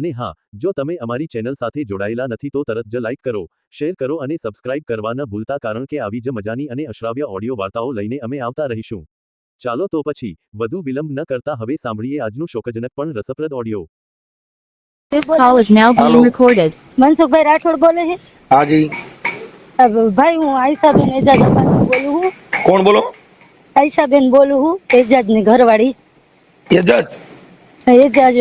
અને હા જો તમે અમારી ચેનલ સાથે જોડાયેલા નથી તો તરત જ લાઇક કરો શેર કરો અને સબસ્ક્રાઇબ કરવા ન ભૂલતા કારણ કે આવી જ મજાની અને અશ્રાવ્ય ઓડિયો વાર્તાઓ લઈને અમે આવતા રહીશું. ચાલો તો પછી વધુ વિલંબ ન કરતા હવે સાંભળીએ આજનું શોકજનક પણ રસપ્રદ audio. This call is now being recorded. Mansukhbhai Rathod બોલે છે? હા જી ભાઈ હું આયશાબેન એજાજ બોલું હું કોણ બોલો? આયશાબેન બોલું હું એજાજની ઘરવાળી. એજાજ? એજાજ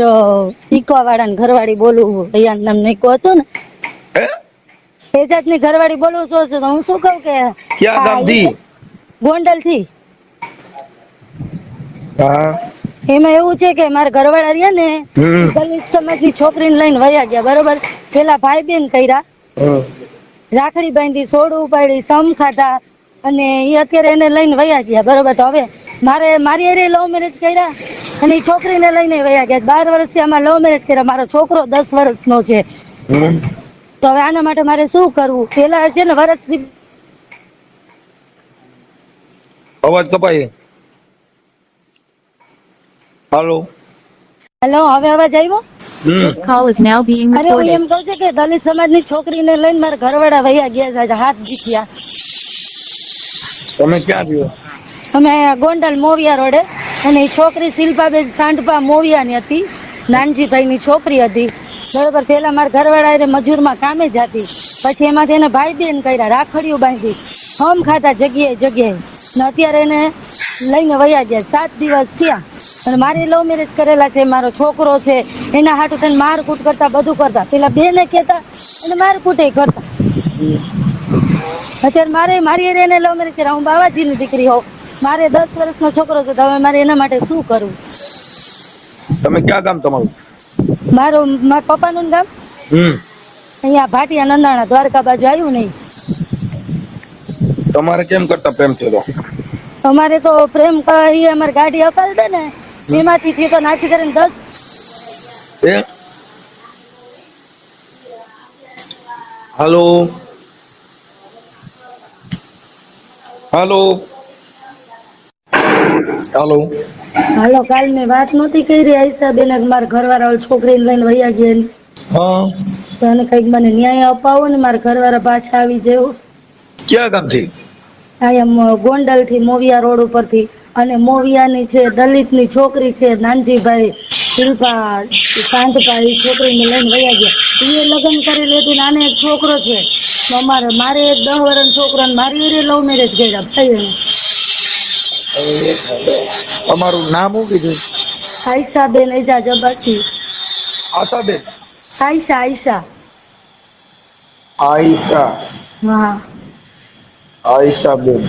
ઈકવા વાળા ને ઘરવાળી બોલું અહીંયા નામ નીકો હતું ને. એજાજની ઘરવાળી બોલું છું તો હું શું કહું કે ક્યાં ગામથી ગોંડલથી એમાં એવું છે કે મારા ઘરવાળા રહ્યા ને દલિત સમાજની છોકરીને લઈને વયા ગયા બરોબર? પેલા ભાઈ બેન કર્યા. રાખડી બાંધી સોડું ઉપાડી સમ ખાધા અને એ અત્યારે એને લઈને વયા ગયા બરોબર? તો હવે મારે મારી અરે લવ મેરેજ કર્યા અને એ છોકરીને લઈને વયા ગયા. બાર વર્ષથી આમાં લવ મેરેજ કર્યા. મારો છોકરો દસ વર્ષનો છે. તો હવે આના માટે મારે શું કરવું? પેલા છે ને વર્ષથી અવાજ કપાય હાલો. હેલો હવે અવાજ આવ્યો? અરે હું એમ કહું છું કે દલિત સમાજની છોકરીને લઈને મારા ઘરવાળા વયા ગયા છે. હાથ જીત્યા. તમે ક્યાં રહ્યો અમે ગોંડલ મોવિયા રોડે અને એ છોકરી શિલ્પાબેન સાંઢપા મોવિયાની હતી. નાનજીભાઈની છોકરી હતી. બરોબર પહેલાં મારા ઘરવાળા એને મજૂરમાં કામે જ હતી પછી એમાંથી એને ભાઈ બેન કર્યા રાખડીઓ બાંધી. હમ ખાતા જગ્યાએ જગ્યાએ. ને અત્યારે એને લઈને વયા ગયા. સાત દિવસ થયા. અને મારે લવ મેરેજ કરેલા છે મારો છોકરો છે. એના હાટું તેને મારકૂટ કરતા બધું કરતા. પેલા બેને કહેતા અને મારકૂટે કરતા. અત્યારે મારે મારી એને લવ મેરેજ કર્યા. હું બાવાજીની દીકરી હોઉં. મારે દસ વર્ષનો છોકરો છે તો હવે મારે એના માટે શું કરવું તમે ક્યાં ગામ તમારું? મારું મારા પપ્પાનું ગામ? હમ. અહીંયા ભાટિયા નંદાણા દ્વારકા બાજુ આવ્યું નહીં. તમારે કેમ કરતા પ્રેમ થયો અમારે તો પ્રેમ કહી અમારી ગાડી અપાલ દે ને એમાંથી થી તો નાખી કરીને દસ એ? હાલો? હાલો? હાલો. હાલો કાલ મેં વાત નહોતી કરી. આઈસા બેન મારા ઘરવાળા છોકરીને લઈને વયા ગયા ને. હા. એને કંઈક મને ન્યાય અપાવો ને મારા ઘરવાળા પાછા આવી જેવો. ક્યાં ગામથી? અહીંયા ગોંડલથી મોવિયા રોડ ઉપરથી. અને મોવિયાની છે દલિતની છોકરી છે નાનજીભાઈ શિલ્પા શાંતભાઈ છોકરી છોકરીને લઈને વયા ગયા. એ લગ્ન કરી લેતી નાને એક છોકરો છે. અમારે મારે એક દસ વરણ છોકરો ને મારી લવ મેરેજ કર્યા. ભાઈ તમારું નામ શું કીધું? આયશા બેન એજાજ અબ્બાસી આશાબેન? આયશા આયશા. આયશા. હા. આયશાબેન.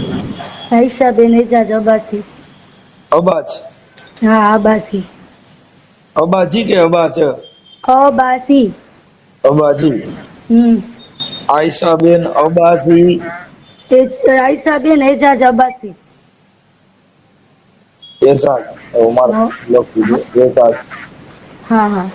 આયશા બેન એજા અબ્બાસી અબાજ હા અબ્બાસી અબાજી કે અબાજ અબાસી. અબાજી હમ. આયશાબેન અબાજી એજ આયશા બેન એજાજ અબ્બાસી મારે હા. લખી દે હા હા.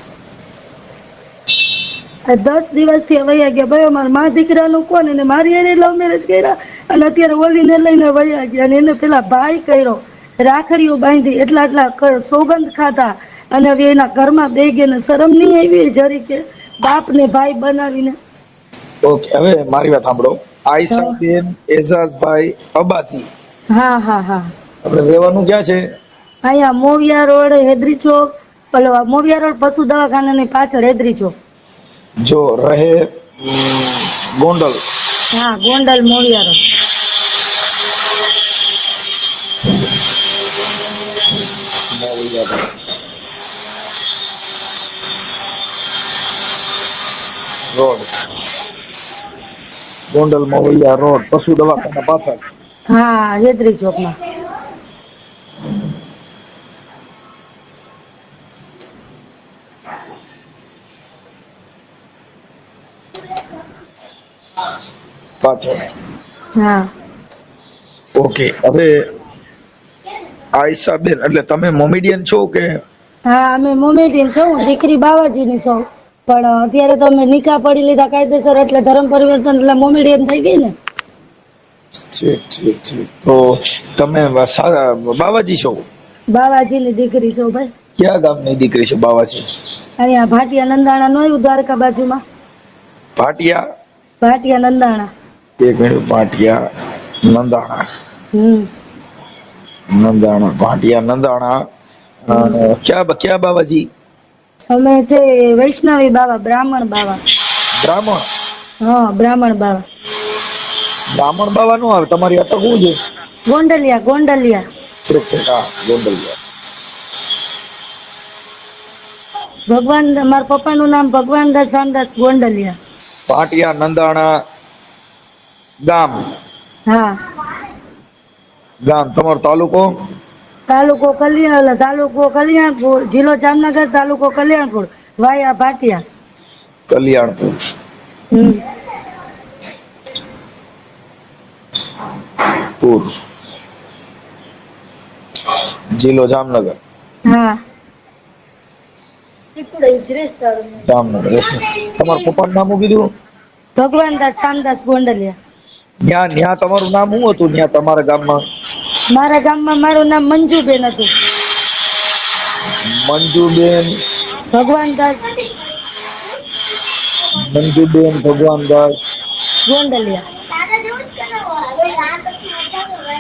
દસ દિવસથી વયા ગયા. ભાઈ અમારા મા દીકરાનું કોણ? અને મારી એને લવ મેરેજ કર્યા. અને અત્યારે ઓલીને લઈને વયા ગયા. અને એને પેલા ભાઈ કર્યો. રાખડીઓ બાંધી એટલા એટલા સોગંદ ખાતા અને હવે એના ઘરમાં બે ગયા શરમ નહીં આવી જરી કે બાપ ને ભાઈ બનાવીને. ઓકે હવે મારી વાત સાંભળો. આયશાબેન એઝાઝભાઈ અબાસી હા હા હા. આપણે રહેવાનું ક્યાં છે? અહીંયા મોવિયા રોડ હેદરી ચોક પેલો મોવિયા રોડ પશુ દવાખાનાની પાછળ હેદરી ચોક. જો રહે ગોંડલ. હા Gondal Moviya road. Road. Gondal Moviya road પશુ દવાખાના પાછળ. હા હેદરી ચોકમાં. પાછળ. હા. ઓકે હવે આયશાબેન એટલે તમે મોમેડિયન છો કે? હા અમે મોમેડિયન છો હું દીકરી બાવાજીની છું. પણ અત્યારે તો અમે નિકાહ પડી લીધા કાયદેસર એટલે ધર્મ પરિવર્તન એટલે મોમેડિયન થઈ ગઈ ને. ઠીક ઠીક ઠીક. તો તમે બાવાજી છો? બાવાજીની દીકરી છો ભાઈ. ક્યાં ગામની દીકરી છો બાવાજી? અહીંયા ભાટિયા નંદાણા નો દ્વારકા બાજુમાં. ભાટિયા? ભાટિયા નંદાણા. એક મિનિટ પાટિયા નંદાણા. નંદાણા પાટિયા નંદાણા. ક્યાં ક્યાં બાવાજી? અમે છે વૈષ્ણવી બાબા બ્રાહ્મણ બાબા બ્રાહ્મણ? હા બ્રાહ્મણ બાબા બ્રાહ્મણ બાબા નું આવે તમારી અટક શું છે ગોંડલિયા ગોંડલિયા. હા ગોંડલિયા. ભગવાન મારા પપ્પાનું નામ ભગવાનદાસ રામદાસ ગોંડલિયા. પાટિયા નંદાણા ગામ? હા. ગામ તમારો તાલુકો? તાલુકો કલ્યાણ તાલુકો કલ્યાણપુર જિલ્લો જામનગર તાલુકો કલ્યાણપુર વાયા ભાટિયા. કલ્યાણપુર. હમ. પુર. જિલ્લો જામનગર. હા. જામનગર. તમારા પપ્પાનું નામ શું કીધું? ભગવાનદાસ શામદાસ ગોંડલિયા. ન્યા ન્યા તમારું નામ શું હતું? ન્યા તમારા ગામમાં? મારા ગામમાં મારું નામ મંજુબેન હતું. મંજુબેન? ભગવાનદાસ મંજુબેન ભગવાનદાસ ગોંડલિયા.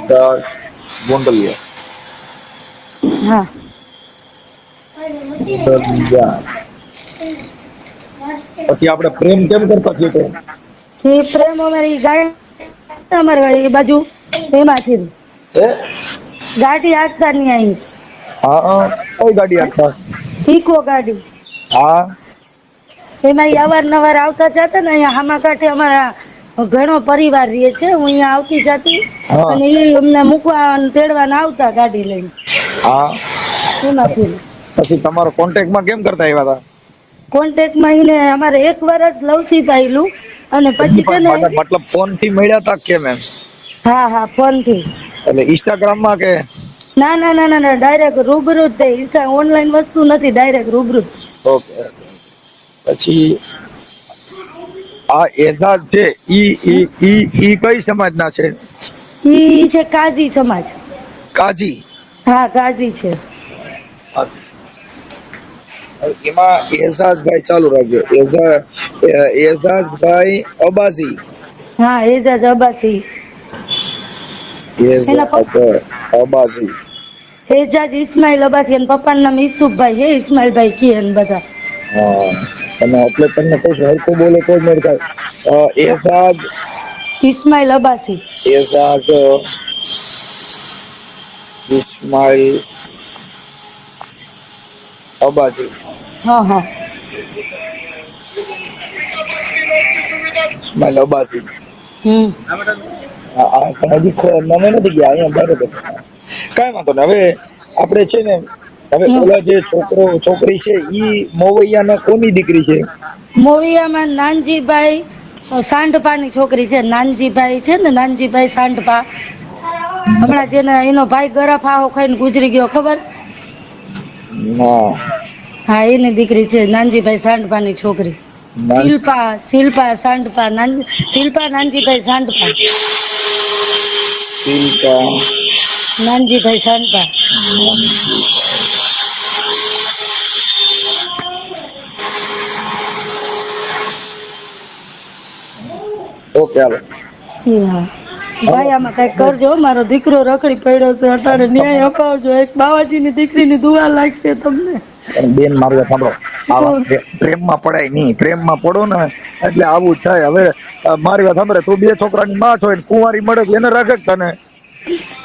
દાસ ગોંડલિયા. હા. પછી આપણે પ્રેમ કેમ કરતા છીએ તો? પ્રેમ અમારી ગાય અમારી વાળી એ બાજુ એમાંથી. હે? ગાડી આગતા નહીં આવી હા કઈ ગાડી આખા ઈકો ગાડી. હા. એમાં અવારનવાર આવતા જતા ને અહીંયા હામા કાંઠે અમારા ઘણો પરિવાર રહે છે હું અહીંયા આવતી જતી. અને એ અમને મૂકવા અને તેડવા આવતા ગાડી લઈને. હા. એમાંથી. પછી તમારો કોન્ટેક્ટમાં કેમ કરતા આવ્યા હતા કોન્ટેક્ટમાં એને અમારે એક વર્ષ લવસી પાયેલું અને પછી છે ને મતલબ ફોનથી મળ્યા તા કેમ એમ? હા હા ફોનથી એટલે ઇન્સ્ટાગ્રામમાં કે? ના ના ના ના ડાયરેક્ટ રૂબરૂ જ તે. ઇન્સ્ટા ઓનલાઈન વસ્તુ નથી ડાયરેક્ટ રૂબરૂ ઓકે પછી આ એજાજ છે ઈ ઈ ઈ ઈ કઈ સમાજના છે? ઈ છે કાજી સમાજ. કાજી હા કાજી છે. એમાં એઝાઝભાઈ ચાલુ રાખજો. એઝા એઝાઝભાઈ અબાસી હા એજાજ અબાસી એઝાઝ અબાઝી. એજાજ ઇસ્માઇલ અબ્બાસી અને પપ્પાનું નામ ઈસુફભાઈ હે ઇસ્માઇલભાઈ કે બધા. હા અને એટલે તમને કહું છું હરકો બોલે કોઈ મેળ થાય અ, એઝાઝ ઇસ્માઇલ અબાસી એઝાઝ ઇસ્માઇલ અબાજી. હા હા. ઇસ્માઇલ અબાજી. હમ. આ- આ પણ હજી ખો- નથી ગયા અહીંયા બરાબર. કાંઈ વાંધો નહીં. હવે આપણે છે ને હવે ઓલા જે છોકરો છોકરી છે ઈ મોવૈયાના કોની દીકરી છે? મોવૈયામાં નાનજીભાઈ સાંઢપાની છોકરી છે. નાનજીભાઈ છે ને નાનજીભાઈ સાંઢપા. હમણાં જેને એનો ભાઈ ગરફ ફાહો ખાઈને ગુજરી ગયો ખબર? હા. એની દીકરી છે નાનજીભાઈ સાંઢપાની છોકરી. શિલ્પા શિલ્પા સાંડપા શિલ્પા નાનજીભાઈ સાંડપા. શિલ્પા. નાનજીભાઈ સાંડપા. ઓકે હાલો. હા. ભાઈ આમાં કઈ કરજો મારો દીકરો રખડી પડ્યો છે અત્યારે ન્યાય અપાવજો. એક બાવાજીની દીકરીની દુઆ લાગશે તમને. બેન મારું સાંભળો. આવા પ્રે- પ્રેમમાં પડાય નહીં. પ્રેમમાં પડો ને એટલે આવું થાય. હવે મારી વાત સાંભળે. તું બે છોકરાની માં છો કુંવારી મળે એને રાખે તને.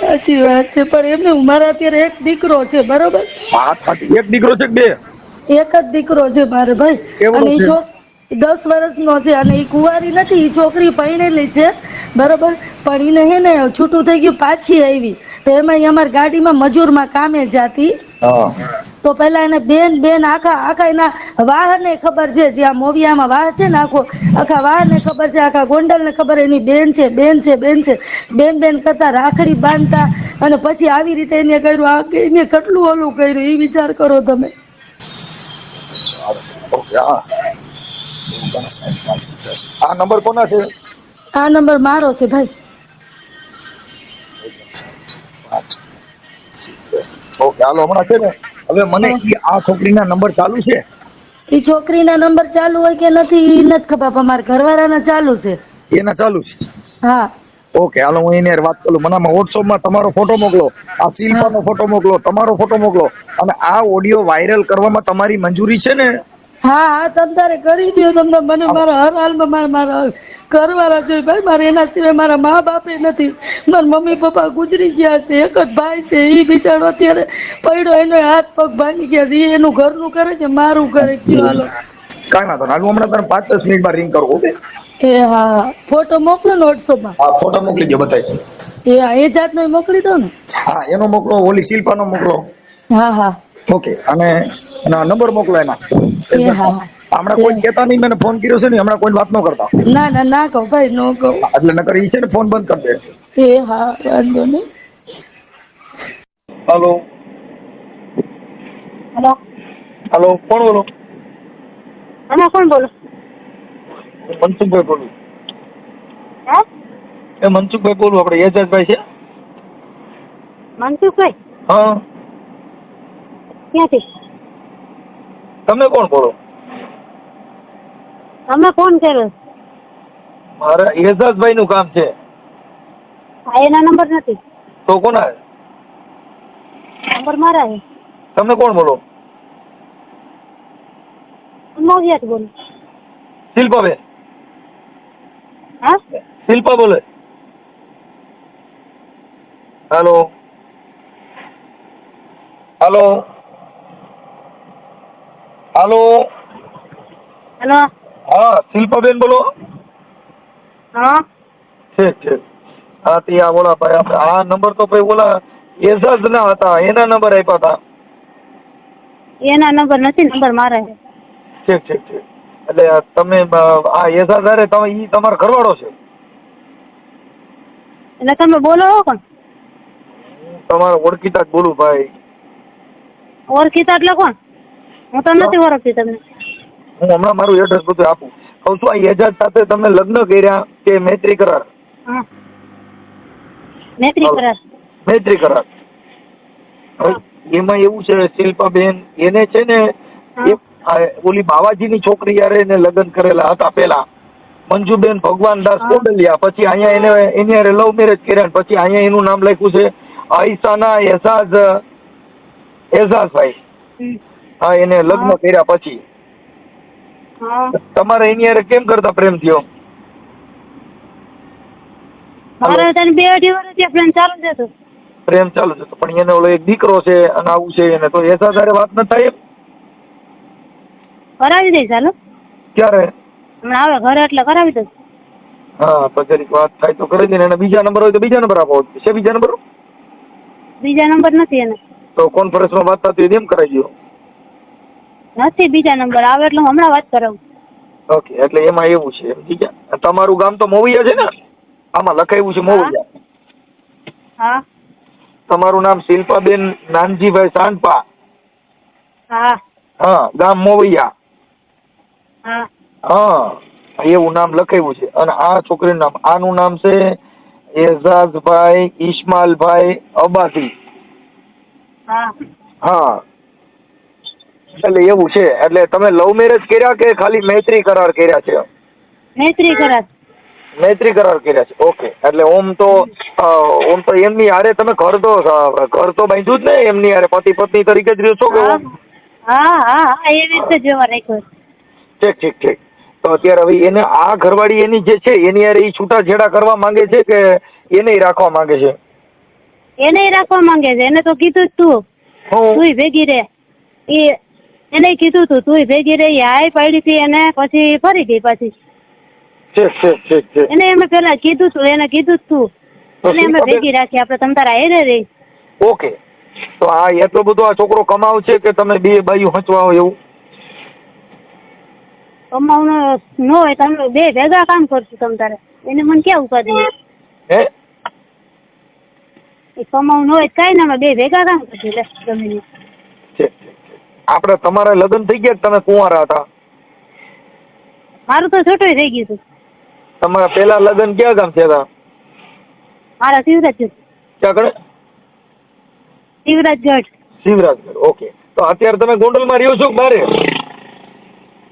સાચી વાત છે પણ એમને મારા અત્યારે એક દીકરો છે બરોબર? હા એક દીકરો છે બે? એક જ દીકરો છે મારે ભાઈ. અને એ છે? છોક દસ વર્ષનો છે અને એ કુંવારી નથી એ છોકરી પરણેલી છે બરોબર? પણ એને હે ને છૂટું થઈ ગયું પાછી આવી. તો એમાં અમારી ગાડીમાં મજૂરમાં કામે જાતી. તો પેલા એને બેન બેન આખા આખા એના વાહને ખબર છે જે આ મોવિયામાં વાહ છે ને આખો આખા વાહ ને ખબર છે આખા ગોંડલ ને ખબર એની બેન છે બેન છે બેન છે. બેન બેન કરતા રાખડી બાંધતા અને પછી આવી રીતે એને કર્યું આ એને કેટલું ઓલું કર્યું એ વિચાર કરો તમે. આ નંબર કોના છે? આ નંબર મારો છે ભાઈ. ઓકે હાલો હમણાં છે ને હવે મને આ છોકરીના નંબર ચાલુ છે? એ છોકરીના નંબર ચાલુ હોય કે નથી એ નથી ખબર પણ મારા ઘરવાળાના ચાલુ છે. એના ચાલુ છે? હા. ઓકે હાલો હું એને વાત કરું. મને આમાં વોટ્સઅપમાં તમારો ફોટો મોકલો આ શિલ્પાનો ફોટો મોકલો તમારો ફોટો મોકલો અને આ ઓડિયો વાયરલ કરવામાં તમારી મંજૂરી છે ને? હા હા તમ તારે કરી દો તમને મને મારા હર હાલમાં મારા મારા ઘરવાળા જોઈએ ભાઈ મારે એના સિવાય મારા મા બાપે નથી. મારા મમ્મી પપ્પા ગુજરી ગયા છે. એક જ ભાઈ છે. એ બિચારો અત્યારે પડ્યો એનો હાથ પગ ભાંગી ગયા છે. એનું ઘરનું કરે છે મારું કરે? કયો હાલો. કાંઈ વાંધો હાલ હું હમણાં તને પાંચ દસ મિનિટમાં રિંગ કરું ઓકે? એ હા હા. ફોટો મોકલો ને વોટ્સઅપમાં હા ફોટો મોકલી દો બતાય એ હા એ જાતનો મોકલી દો ને. હા એનો મોકલો ઓલી શિલ્પાનો મોકલો. હા હા. ઓકે અને એના નંબર મોકલો એના. એ હા. હા હમણાં કોઈ કેતા નહીં મને ફોન કર્યો છે ને હમણાં કોઈ વાત ન કરતા. ના ના ના કહો ભાઈ નો કહો. એટલે નકર ઈ છે ને ફોન બંધ કરી દે. એ હા વાંધો નહીં. હાલો. હેલો. હાલો કોણ બોલો? તમે કોણ બોલો? મનસુખભાઈ બોલું. હે? એ મનસુખભાઈ બોલું આપણે એજાજભાઈ છે. મનસુખભાઈ? હા. ક્યાંથી? તમે કોણ બોલો? તમે ફોન કર્યો? મારે એજાજભાઈ નું કામ છે. એના નંબર નથી. તો કોના? નંબર મારા છે. તમે કોણ બોલો? મોવિયાત બોલું. શિલ્પાબેન. હા? શિલ્પા બોલે. હેલો. હાલો. હાલો. હેલો. હા શિલ્પાબેન બોલો. હા. ઠીક ઠીક. હા તે આ બોલા ભાઈ આપણે આ નંબર તો ભાઈ ઓલા એજાજ ના હતા એના નંબર આપ્યા હતા. એના નંબર નથી નંબર મારા. છે ઠીક ઠીક ઠીક. એટલે તમે આ એજાજ અરે તમે ઈ તમારો ઘરવાળો છે? એટલે તમે બોલો પણ કોણ? તમારો ઓળખીતા જ બોલું ભાઈ. ઓળખીતા એટલે કોણ? હું તો નથી ઓળખતી તમને. હું હમણાં મારું એડ્રેસ બધું આપું. કહું છું આ એજાજ સાથે તમે લગ્ન કર્યા કે મૈત્રી કરાર? હા. મૈત્રી કરાર. મૈત્રી કરાર. એમાં એવું છે શિલ્પાબેન એને છે ને ઓલી બાવાજીની છોકરી યારે એને લગ્ન કરેલા હતા પેલા મંજુબેન ભગવાન દાસ કોડલિયા. પછી અહીંયા એને એની હારે લવ મેરેજ કર્યા પછી અહીંયા એનું નામ લખ્યું છે આઈસાના એઝાઝ એઝાઝભાઈ હમ. હા એને લગ્ન કર્યા પછી. તમારે એની હારે કેમ કરતા પ્રેમ થયો? મારે તને બે અઢી વર્ષથી ફ્રેન્ડ ચાલુ છે પ્રેમ ચાલુ છે તો પણ એને ઓલો એક દીકરો છે અને આવું છે એને તો એસા હારે વાત ન થાય કરાવી દઈશ હાલો. ક્યારે? હમણાં આવે ઘરે એટલે કરાવી દઉં હા તો જરીક વાત થાય તો કરી દે ને અને બીજા નંબર હોય તો બીજા નંબર આપો. છે બીજા નંબર? બીજા નંબર નથી એને. તો કોન્ફરન્સમાં વાત થતી એમ કરાવી દો નથી બીજા નંબર આવે એટલે હું હમણાં વાત કરાવું. ઓકે એટલે એમાં એવું છે ઠીક છે? તમારું ગામ તો મોવિયા છે ને? આમાં લખાયું છે મોવિયા. હા. તમારું નામ શિલ્પાબેન નાનજીભાઈ સાંડપા હા. હા ગામ મોવિયા. હા. હા એવું નામ લખાયું છે. અને આ છોકરીનું નામ આનું નામ છે એઝાઝભાઈ ઇસ્માલભાઈ અબાસી હા. હા. એટલે એવું છે. એટલે તમે લવ મેરેજ કર્યા કે ખાલી મૈત્રી કરાર કર્યા છે? મૈત્રી કરાર. મૈત્રી કરાર કર્યા છે. ઓકે એટલે ઓમ તો ઓમ તો એમની હારે તમે ઘર તો ઘર તો બાંધ્યું જ ને એમની હારે. પતિ પત્ની તરીકે જ રહ્યો છો કે હા. હા એવી રીતે જોવા રાખ્યો ઠીક ઠીક ઠીક. તો અત્યારે હવે એને આ ઘરવાળી એની જે છે એની હારે એ છૂટાછેડા કરવા માંગે છે કે એને રાખવા માંગે છે? એને રાખવા માંગે છે. એને તો કીધું જ તું. ભેગી રે એ એને કીધું તું તું ભેગી રહી આય હાય પાડી હતી એને પછી ફરી ગઈ પાછી. એને અમે પેલા કીધું તું એને કીધું તું. એને અમે ભેગી રાખી આપણે તમ તારા હેરે રહી ઓકે. તો આ એટલો બધો આ છોકરો કમાવ છે કે તમે બે બાયું હોય એવું? કમાવાનું ન હોય તમે બે ભેગા કામ કરશું તમ તારે. એને મને ક્યાં ઉપાધિ હે? કમાવું ન હોય કાંઈ ના બે ભેગા કામ કરશું લે જમીન આપણે તમારા લગ્ન થઈ ગયા તમે કુંવારા હતા? મારું તો છોટું થઈ ગયું હતું. તમારા પેલા લગ્ન ક્યાં ગામ થયા હતા? મારા શિવરાજ ક્યાં કડે શિવરાજગઢ. શિવરાજગઢ ઓકે. તો અત્યારે તમે ગોંડલમાં રહ્યો છો બારે?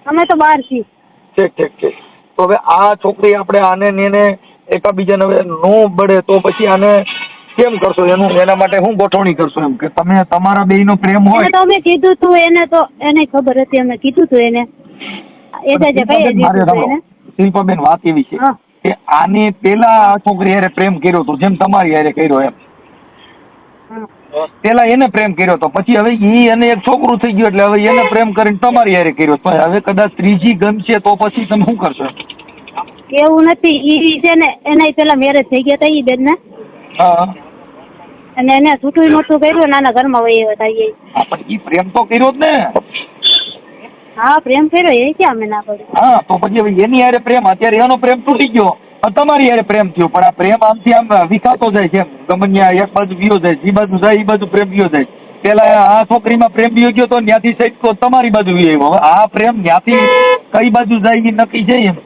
અમે તો બહાર છીએ. ઠીક ઠીક ઠીક. તો હવે આ છોકરી આપણે આને ને એકાબીજાને હવે નો બળે તો પછી આને કેમ કરશો? એનું એના માટે હું ગોઠવણી કરશો એમ કે તમે તમારા બેયનો પ્રેમ હોય. તો અમે કીધું તું એને તો એને ખબર હતી અમે કીધું તું એને. એ કઈ શિલ્પાબેન વાત એવી છે કે આને પેલા છોકરી હારે પ્રેમ કર્યો હતો જેમ તમારી હારે કર્યો એમ. પેલા એને પ્રેમ કર્યો હતો પછી હવે ઈ અને એક છોકરું થઈ ગયું એટલે હવે એને પ્રેમ કરીને તમારી હારે કર્યો તો હવે કદાચ ત્રીજી ગમશે તો પછી તમે શું કરશો? એવું નથી. ઈ છે ને એના પેલા મેરેજ થઈ ગયા હતા ઈ બેન ને હા. અને એને છૂટું મોટું કર્યું નાના ઘરમાં વહી હતા હા, પણ ઈ પ્રેમ તો કર્યો જ ને. હા પ્રેમ કર્યો એ ક્યાં અમે ના કર્યું? હા તો પછી એની હારે પ્રેમ અત્યારે એનો પ્રેમ તૂટી ગયો. તમારી હારે પ્રેમ થયો પણ આ પ્રેમ આમથી આમ વિખાતો જાય છે ગમન્યા એક બાજુ ગયો જાય જે બાજુ જાય એ બાજુ પ્રેમ ગયો જાય. પેલા આ છોકરીમાં પ્રેમ ગયો ગયો તો ત્યાંથી સહિત તો તમારી બાજુ આવ્યો. હવે આ પ્રેમ ત્યાંથી કઈ બાજુ જાય એ નક્કી છે એમ.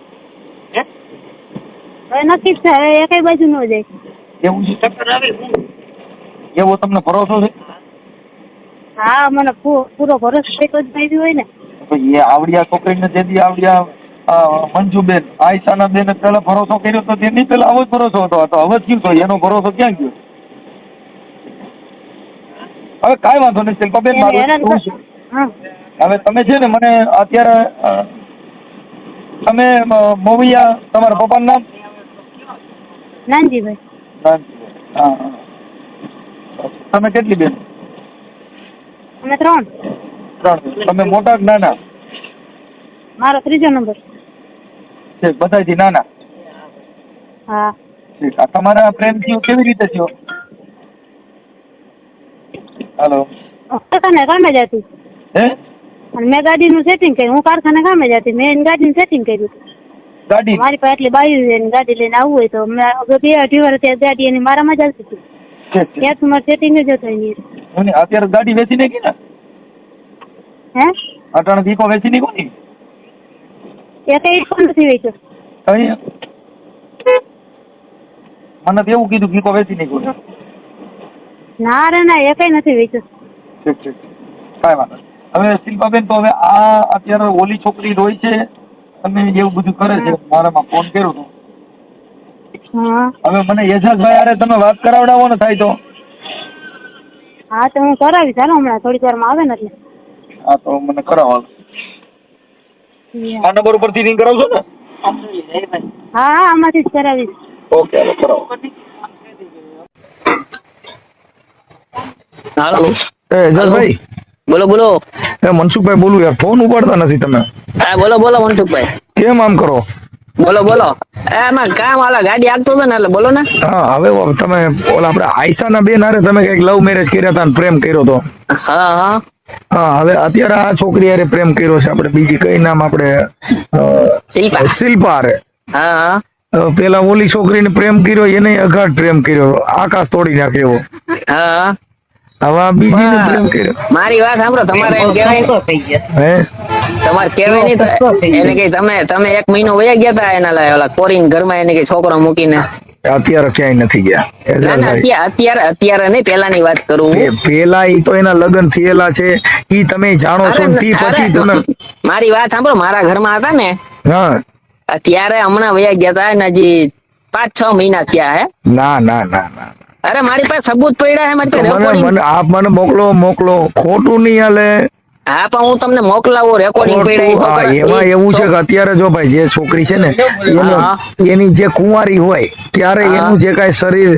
નક્કી છે હવે એ કઈ બાજુ ન જાય. એવું છે? એવો તમને ભરોસો છે? હા મને પૂરો ભરોસો થતો જ નહીં હોય ને. તો એ આવડિયા છોકરીને જેથી આવડિયા મંજુબેન આયશાના બેન પેલા ભરોસો કર્યો તો તેની પેલા આવો જ ભરોસો હતો. તો હવે જ ગયો એનો ભરોસો ક્યાં ગયો? હવે કાંઈ વાંધો નહીં શિલ્પાબેન મારું છે? હવે તમે છે ને મને અત્યારે તમે મોવિયા તમારા પપ્પાનું નામ? નાનજીભાઈ. હા. તમે કેટલી બેન? અમે ત્રણ. ત્રણ. તમે મોટા કે નાના? મારો ત્રીજો નંબર. છે બધાથી નાના? હા. ઠીક. આ તમારા પ્રેમ થયો કેવી રીતે થયો? હાલો. કારખાને કામે જતી. હે? અને મેં ગાડીનું સેટિંગ કર્યું. હું કારખાને કામે જતી. મેં ગાડીનું સેટિંગ કર્યું. ગાડી? મારી પાસે એટલી બાયું છે ને ગાડી લઈને આવવું હોય તો મેં બે અઢી વર્ષ ત્યાં ગાડી એની મારામાં જ હાલતી હતી. છે મારે સેટિંગ જ હતો એની. અત્યારે ગાડી વેચી નાખી ને? હે? અટાણ દીકો વેચી નાખો ને? એ કઈ પણ નથી વેચ્યો. મને તો એવું કીધું દીકો વેચી નાખો ના રે ના એ કઈ નથી વેચ્યો. ઠીક ઠીક કાંઈ વાંધો. હવે શિલ્પાબેન તો હવે આ અત્યારે ઓલી છોકરી રોય છે. અને એવું બધું કરે છે મારામાં ફોન કર્યો તો. હવે મને એજાજભાઈ અરે તમે વાત કરાવડાવો ને થાય તો. હા તો હું કરાવીશ હાલો હમણાં થોડીક વારમાં આવે ને એટલે. હા તો મને કરાવો. આ નંબર ઉપરથી રિંગ કરાવશો ને? હા હા આમાંથી જ કરાવીશ. ઓકે હાલો કરાવો. હાલો. એ એજાજભાઈ બોલો બોલો. એ મનસુખભાઈ બોલું યાર ફોન ઉપાડતા નથી તમે. હા બોલો બોલો મનસુખભાઈ. કેમ આમ કરો? બોલો બોલો. એ આમાં કામ વાલા ગાડી આગતો હતો ને એટલે બોલો ને. હા હવે તમે ઓલા આપણે આયસાના બેન હારે તમે કંઈક લવ મેરેજ કર્યા હતા ને પ્રેમ કર્યો હતો હા હા. હા હવે અત્યારે આ છોકરી હારે પ્રેમ કર્યો છે. આપણે બીજી કઈ નામ આપણે શિલ્પા. શિલ્પા હારે. હા હા. પેલા ઓલી છોકરીને પ્રેમ કર્યો એને અઘાટ પ્રેમ કર્યો. આકાશ તોડી નાખ્યો હા. હવે બીજી ને પ્રેમ કર્યો. મારી વાત સાંભળો તમારે એમ કહેવાય હે? તમારે કહેવાય નહીં તો એને કે તમે તમે એક મહિનો વયા ગયા હતા એના લાય ઓલા કોરિંગ ઘરમાં એને કે છોકરો મૂકીને? અત્યારે ક્યાંય નથી ગયા. અત્યારે અત્યારે નહીં પેલાની વાત કરું પેલા ઈ તો એના લગ્ન થયેલા છે. ઈ તમે જાણો છો તી પછી તમે મારી વાત સાંભળો મારા ઘરમાં હતા ને હા. અત્યારે હમણાં વયા ગયા હતા એના જે પાંચ છ મહિના થયા હે. ના ના ના ના. અરે મારી પાસે સબૂત પડ્યા છે મારી પાસે મને મને આપ મને મોકલો મોકલો. ખોટું નહીં હાલે. હા પણ હું તમને મોકલાવું રેકોર્ડિંગ હા એમાં એવું છે કે અત્યારે જો ભાઈ જે છોકરી છે ને એની જે કુંવારી હોય ત્યારે. એનું જે કાંઈ શરીર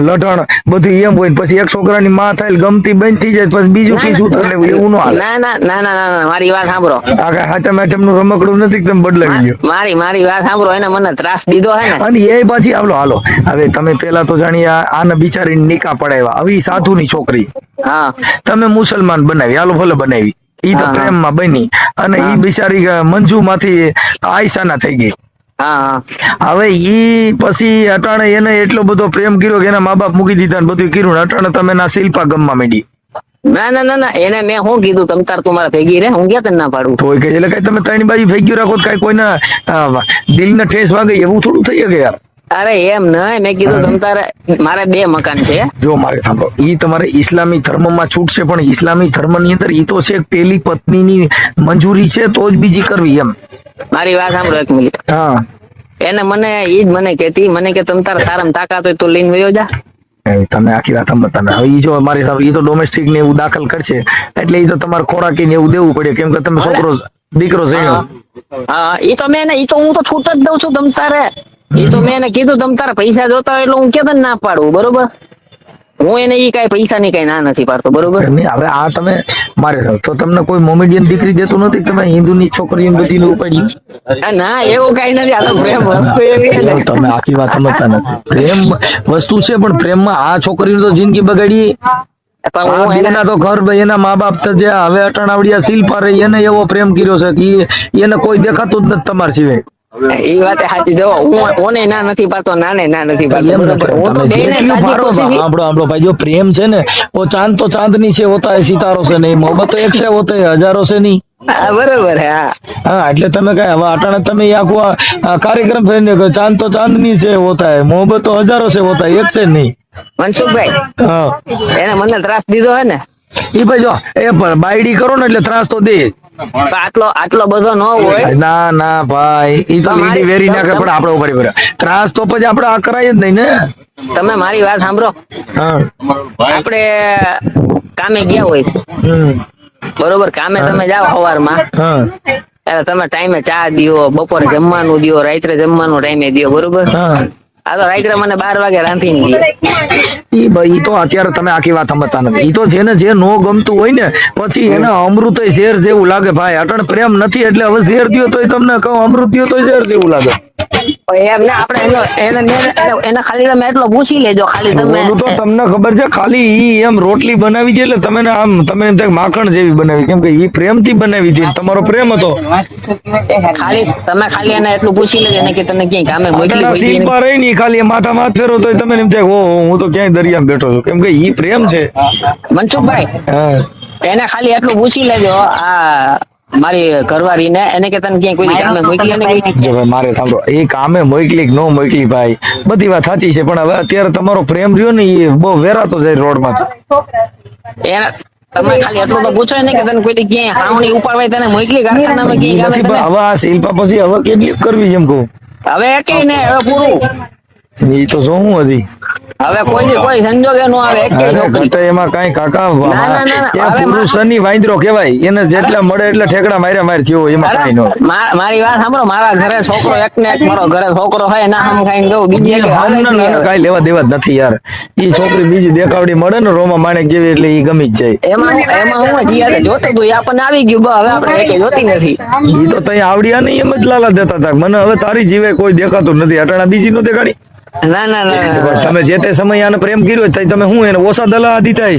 લઢણ બધું એમ હોય પછી એક છોકરાની માં થાય ગમતી બંધ થઈ જાય પછી બીજું કીધું થાય એવું ન હાલે. ના ના ના ના ના ના મારી વાત સાંભળો. આ કાંઈ હાચા મેચમનું રમકડું નથી કે તમે બદલાવી ગયો મારી મારી વાત સાંભળો એને મને ત્રાસ દીધો હે ને. અને એ પછી આવલો હાલો. હવે તમે પેલા તો જાણીએ આ- આને બિચારી નિકા પડાવ્યા. આવી સાધુ સાધુની છોકરી. હા. તમે મુસલમાન બનાવી હાલો ભલે બનાવી. ઈ તો. પ્રેમમાં બની. અને ઈ બિચારી મંજુ માંથી આયશાના થઈ ગઈ. હવે ઈ પછી અટાણે એને એટલો બધો પ્રેમ કર્યો કે એના મા બાપ મૂકી દીધા ને બધું કર્યું ને અટાણે તમે ના શિલ્પા ગમવા માંડી. ના ના ના ના. એને મેં શું કીધું? તમ તાર તમારા મારા ભેગી રે હું ક્યાં તને ના પાડું? તો એટલે કઈ તમે ત્રણ બાજુ ભેગ્યું રાખો કઈ કોઈના દિલ ને ઠેસ વાગે એવું થોડું થઈ શકે યાર. અરે એમ નહીં મેં કીધું તમ તારે મારે બે મકાન છે. જો મારે સાંભળો ઈ તમારે ઇસ્લામી ધર્મમાં છૂટ છે પણ ઇસ્લામી ધર્મની અંદર ઈ તો છે પેલી પત્નીની મંજૂરી છે તો જ બીજી કરવી એમ. મારી વાત સાંભળો એક મિનિટ. હા. એને મને ઈ જ મને કહેતી મને કે તમ તારે તારમ તાકાત હોય તો લઈને વયો જા. તમે આખી વાત સમજતા તમે હવે ઈ જો મારી સામે ઈ તો ડોમેસ્ટિક ને એવું દાખલ કરશે એટલે ઈ તો તમારે ખોરાકી ને એવું દેવું પડે કેમ કે તમે છોકરો દીકરો છે. હા ઈ તો મેં ઈ તો હું તો છૂટ જ દઉં છું તમ તારે. ઈ તો મેં એને કીધું તમ તારા પૈસા જોતા હોય એટલે હું કેમ ના પાડું બરોબર? હું એને એ કઈ પૈસા ની કઈ ના નથી પાડતો બરોબર? નહીં હવે આ તમે મારે તો તમને કોઈ મોમેડિયન દીકરી દેતું નથી કે તમે છોકરી છોકરીઓને બધીને ઉપાડી ના એવું કઈ નથી આ તો પ્રેમ વસ્તુ એવી તમે આખી વાત સમજતા નથી. પ્રેમ વસ્તુ છે પણ પ્રેમમાં આ છોકરીની તો જિંદગી બગાડી એના તો ઘર એના મા બાપ તો જે હવે અટણાવડિયા શિલ્પા રહી એને એવો પ્રેમ કર્યો છે કે એને કોઈ દેખાતું જ નથી તમારા સિવાય. એ વાત સાચી. જો હું ના નથી પાતો નાને ના નથી પાતો સાંભળો સાંભળો ભાઈ જો પ્રેમ છે ને ઓ ચાંદ તો ચાંદની છે હોતા સિતારો છે નહીં મોહબ્બત તો એક છે હોતે હજારો છે નહીં બરોબર હા. હા એટલે તમે કઈ હવે અટાણે તમે આખો કાર્યક્રમ થઈને કે ચાંદ તો ચાંદની છે હોતા મોહબત તો હજારો છે હોતા એક છે નહીં મનસુખભાઈ હા. એને મને ત્રાસ દીધો હે ને. એ ભાઈ જો એ પણ બાયડી કરો ને એટલે ત્રાસ તો દે. આટલો આટલો બધો ન હોય. ના ના ભાઈ. ઈ તો તમારી- વીડી વેરી નાખે પણ આપણે ઉપર ઉપર ત્રાસ તો પછી આપણે આ કરાય જ નહીં ને. તમે મારી વાત સાંભળો. આપડે આપણે કામે ગયા હોય. બરોબર કામે તમે જાઓ સવારમાં. તમે ટાઈમે ચા દિયો બપોરે જમવાનું દિયો રાત્રે જમવાનું ટાઈમે દિયો બરોબર? આ તો રાત્રે મને બાર વાગે રાંધી ઈ ભાઈ તો અત્યારે તમે આખી વાત સમજતા નથી. ઈ તો જેને જે નો ગમતું હોય ને પછી એને અમૃત ઝેર જેવું લાગે. ભાઈ અટણ પ્રેમ નથી એટલે હવે ઝેર દ્યો તોય તમને કહું અમૃત દ્યો તોય ઝેર જેવું લાગે. એમ ને આપણે એનો એને મેં- એને- એને ખાલી તમે એટલો પૂછી લેજો. ખાલી તમે ઓલું તો તમને ખબર છે ખાલી ઈ એમ રોટલી બનાવી દે એટલે તમે આમ તમે એમ માખણ જેવી બનાવી. કેમ કે ઈ પ્રેમથી બનાવી હતી તમારો પ્રેમ હતો. ખાલી તમે ખાલી એને એટલું પૂછી લેજો કે તને ક્યાંય કામે મોકલી ની ખાલી માથા માથ ફેરો તો તમે એમ થાય ઓહો હું તો ક્યાંય દરિયામાં બેઠો છું. કેમ કે ઈ પ્રેમ છે. મનસુખભાઈ એને ખાલી એટલું પૂછી લેજો આ મારી ઘરવાળી ને એને કે તને ક્યાંય કોઈ કામે મોકલી ને જો ભાઈ મારે સાંભળો એ કામે મોકલી કે ન મોકલી ભાઈ બધી વાત સાચી છે પણ હવે અત્યારે તમારો પ્રેમ રહ્યો ને એ બહુ વેરાતો જાય રોડમાં. એને તમે ખાલી એટલું તો પૂછો ને કે તને કોઈ ક્યાંય હાવણી ઉપાડવાય તને મોકલી કારખાનામાં ક્યાંય હવે આ શિલ્પા પછી હવે કેટલી કરવી જેમ કહું? હવે ને હવે પૂરું. એ તો શું હજી. હવે કોઈ કોઈ સંજોગે નો આવે એમાં કઈ કાકા એ પુરુષની વાંદરો કહેવાય. એને જેટલા મળે એટલે ઠેકડા માર્યા માર થયો એમાં કઈ નો મારી વાત સાંભળો મારા ઘરે છોકરો એક ને એક મારો ઘરે છોકરો હોય ના હમ ખાઈને ગયું બીજી. કાંઈ લેવા દેવા જ નથી યાર. ઈ છોકરી બીજી દેખાવડી મળે ને રોમા માણેક જેવી એટલે ઈ ગમી જ જાય. એમાં એમાં હું જીયા જોતો તો એ આપણને આવી ગયું હવે આપણે એકે જોતી નથી. ઈ તો તઈ આવડ્યા નહીં એમ જ લાલા દેતા હતા મને હવે તારી જીવે કોઈ દેખાતું નથી. અટાણા બીજી નો દેખાડી. ના ના ના, તમે જે તે સમય આને પ્રેમ કર્યો તઈ તમે હું એને ઓછા દલા દીધા.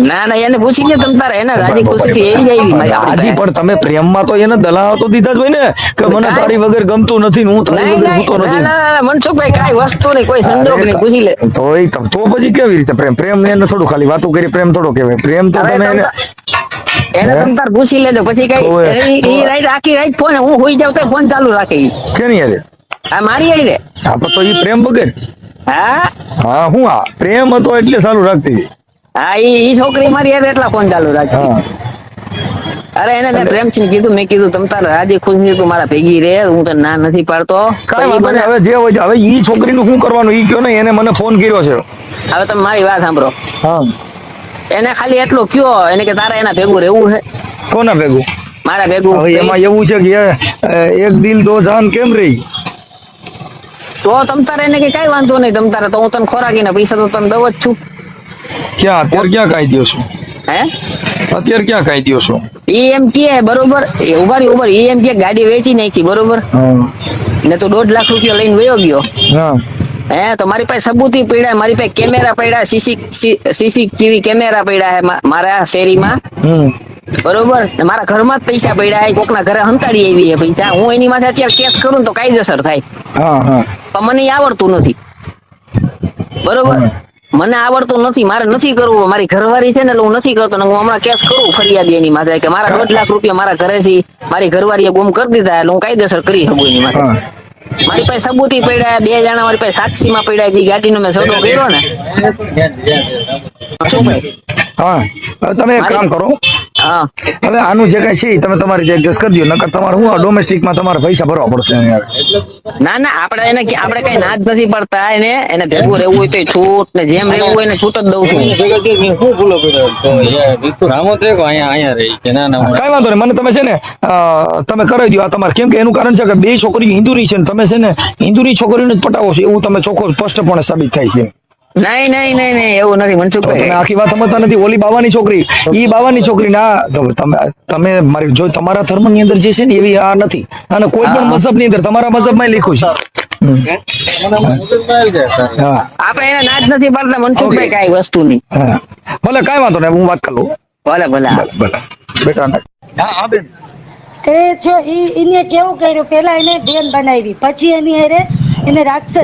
ના ના એને પૂછી લે તમ તારે એને રાજી ખુશી થી જ આવી મારી હાજી પણ તમે પ્રેમમાં તો એને દલાવ તો દીધા જ હોય ને કે મને તારી વગર ગમતું નથી હું. તારી વગર ગમતો નથી. ના, ના, મનસુખભાઈ કાંઈ વસ્તુ નહીં કોઈ સંજોગ નહીં પૂછી લે. તોય તમ- તો પછી કેવી રીતે પ્રેમ? પ્રેમ એને થોડું ખાલી વાતો કરી પ્રેમ થોડો કહેવાય. પ્રેમ તો તમે એને એને તમ તાર પૂછી લેજો પછી કઈ ઈ રાઈટ આખી રાઈટ ફોન હું હોઈ જાવ તો ફોન ચાલુ રાખે કે કેની હારે આ મારી આઈ રે. હા પણ તો ઈ પ્રેમ વગર? હા? હા હું આ? પ્રેમ હતો એટલે ચાલુ રાખતી હા ઈ ઈ છોકરી મારી યાર એટલા ફોન ચાલુ રાખતી અરે એને મેં પ્રેમથી કીધું મેં કીધું તમ તારે રાજી ખુશી તું મારા ભેગી રે હું તને ના નથી પાડતો. નહીં. હવે જે હોય. હવે ઈ છોકરીનું શું કરવાનું? ઈ કયો ને એને મને ફોન કર્યો છે. હવે તમે મારી વાત સાંભળો. હા. એને ખાલી એટલું કયો એને કે તારે એના ભેગું રહેવું છે? કોના ભેગું? મારા ભેગું એમાં એવું છે કે એક દિલ દો જાન કેમ રહી? તો તમ તારે એને કે કઈ વાંધો નહીં તમ તારે તો હું તને ખોરાકીને પૈસા તો તને દઉં જ છું. ક્યાં અત્યારે ક્યાં કાઈ દ્યો છો? હે? અત્યારે ક્યાં કાઈ દ્યો છો? એ એમ કે બરોબર? એ ઉભારી ઉભર એ એમ કે ગાડી વેચી નાખી બરોબર? ને તો દોઢ લાખ રૂપિયા લઈને વયો ગયો. હે. તો મારી પાસે સબૂતી પડ્યા મારી પાસે કેમેરા પડ્યા સીસી સીસી ટીવી કેમેરા પડ્યા હે મારા શેરીમાં. બરોબર? મારા ઘરમાં જ પૈસા પડ્યા હે કોકના ઘરે હંતાડી આવી હે પૈસા. હું એની માથે અત્યારે કેસ કરું ને તો કાયદેસર થાય. પણ મને આવડતું નથી. બરોબર? મને આવડતું નથી મારે નથી કરવું. મારી ઘરવાળી છે ને એટલે હું નથી કરતો ને હું હમણાં કેસ કરું ફરિયાદી એની માથે કે મારા દોઢ લાખ રૂપિયા મારા ઘરેથી મારી ઘરવાળીએ ગુમ કરી દીધા એટલે હું કાયદેસર કરી શકું એની માથે. મારી પાસે સબૂતી પડ્યા બે જણા મારી પાસે સાક્ષીમાં પડ્યા જે ગાડીનો મેં સોદો કર્યો ને. શું ભાઈ તમે એક કામ કરો. હા. હવે આનું જે કઈ છે તમે તમારી રીતે એડજસ્ટ કરી દો નકર તમારે હું ડોમેસ્ટિકમાં તમારે પૈસા ભરવા પડશે યાર. ના ના આપણે એને કે- આપણે કઈ ના જ નથી પડતા એને એને ભેગું રહેવું હોય તો છૂટ ને જેમ રહેવું હોય ને છૂટ જ દઉં છું. શું ભૂલો કર્યો? તો રામો તો અહીંયા અહીંયા રહી છે ના ના કઈ વાંધો નહીં મને તમે છે ને તમે કરાવી દો આ તમારે. કેમ કે એનું કારણ છે કે બે છોકરીઓ હિન્દુરી છે ને તમે છે ને હિન્દુરી છોકરીઓને જ પટાવો છો એવું તમે ચોખ્ખો સ્પષ્ટપણે સાબિત થાય છે. નહીં નહીં નહીં નહીં એવું નથી મનસુખભાઈ તમે આખી વાત સમજતા નથી. ઓલી બાવાની છોકરી ઈ બાવાની છોકરી ના તમે તમે મારી જો તમારા ધર્મની અંદર જે છે ને એવી આ નથી. અને કોઈ પણ મઝહબની અંદર તમારા મઝહબમાં લખ્યું છે. આપણે એને ના જ નથી પાડતા મનસુખભાઈ કઈ વસ્તુની? હા. ભલે કઈ વાંધો નહીં હું વાત કરું. ભલે ભલે. ભલે બેટા હા હા બેન. એ જો ઈ એને કેવું કર્યું? પેલા એને બેન બનાવી પછી એની હારે એને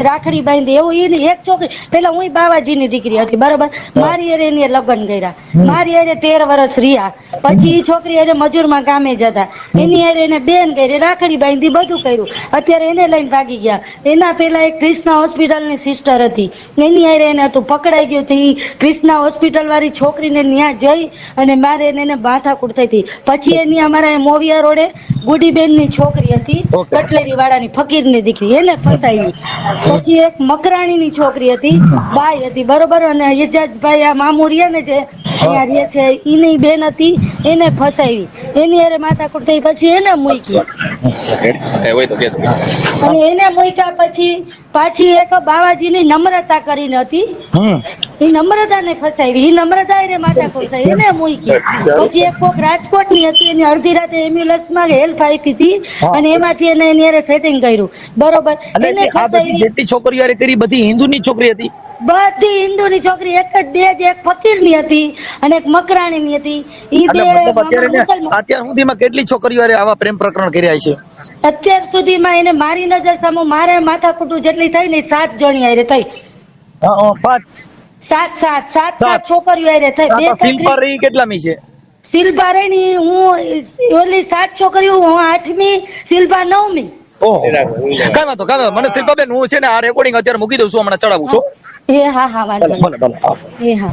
રાખડી બાંધી એવું એની એક છોકરી પેલા હું બાવાજીની દીકરી હતી બરોબર? મારી હારે એને લગ્ન કર્યા. મારી હારે તેર વર્ષ રહ્યા. પછી એ છોકરી હારે મજૂરમાં કામે જતા. એની હારે એને બેન કરી રાખડી બાંધી બધું કર્યું. અત્યારે એને લઈને ભાગી ગયા. એના પેલા એક ક્રિષ્ના હોસ્પિટલની સિસ્ટર હતી. એની હારે એને હતું પકડાઈ ગયું હતી. ક્રિષ્ના હોસ્પિટલ વાળી છોકરીને ત્યાં જઈ અને મારે એને એને માથાકૂટ થઈ હતી. પછી એની અમારા મોવિયા રોડે ગુડીબેનની છોકરી હતી. કટલેરી વાળાની ફકીરની દીકરી. એને ફસાઈ પછી એક મકરાણી ની છોકરી હતી બાઈ હતી બરોબર? અને એજાજભાઈ આ મામુ રહ્યા ને જે અહીંયા રહે છે એની બેન હતી એને ફસાવી એની અરે માથાકૂટ થઈ પછી એને મૂકી અને એને મૂક્યા પછી પાછી એક બાવાજીની નમ્રતા કરીને હતી. એ નમ્રતા ને ફસાવી એ નમ્રતા એને માથાકૂટ થઈ એને મૂકી. પછી એક કોક રાજકોટની હતી એની અડધી રાતે એમ્બ્યુલન્સમાં હેલ્પ આપી હતી અને એમાંથી એને એની અરે સેટિંગ કર્યું. બરોબર. એને ફસાવી જેટલી છોકરીઓ અરે કરી બધી હિન્દુની છોકરી હતી? બધી હિન્દુની છોકરી એક જ બે જ એક ફકીરની હતી અને એક મકરાણી ની હતી. ઈ બે અત્યાર સુધીમાં કેટલી છોકરીઓ અરે આવા પ્રેમ પ્રકરણ કર્યા છે? અત્યાર સુધીમાં એને મારી નજર સામે મારે માથાકૂટું જેટલી થઈ ને સાત જણી હારે થઈ. પાંચ સાત સાત સાત સાત. છોકરીઓ હારે થઈ. બે ક્રિસ- રહી કેટલામી છે? શિલ્પા રહી ની હું ઓલી સાત છોકરીઓ હું આઠમી શિલ્પા નવમી. ઓહો. કાંઈ વાંધો કાંઈ મને શિલ્પાબેન હું છે ને આ રેકોર્ડિંગ અત્યારે મૂકી દઉં છું હમણાં ચડાવું છું. એ હા હા વાંધો ભલે એ હા.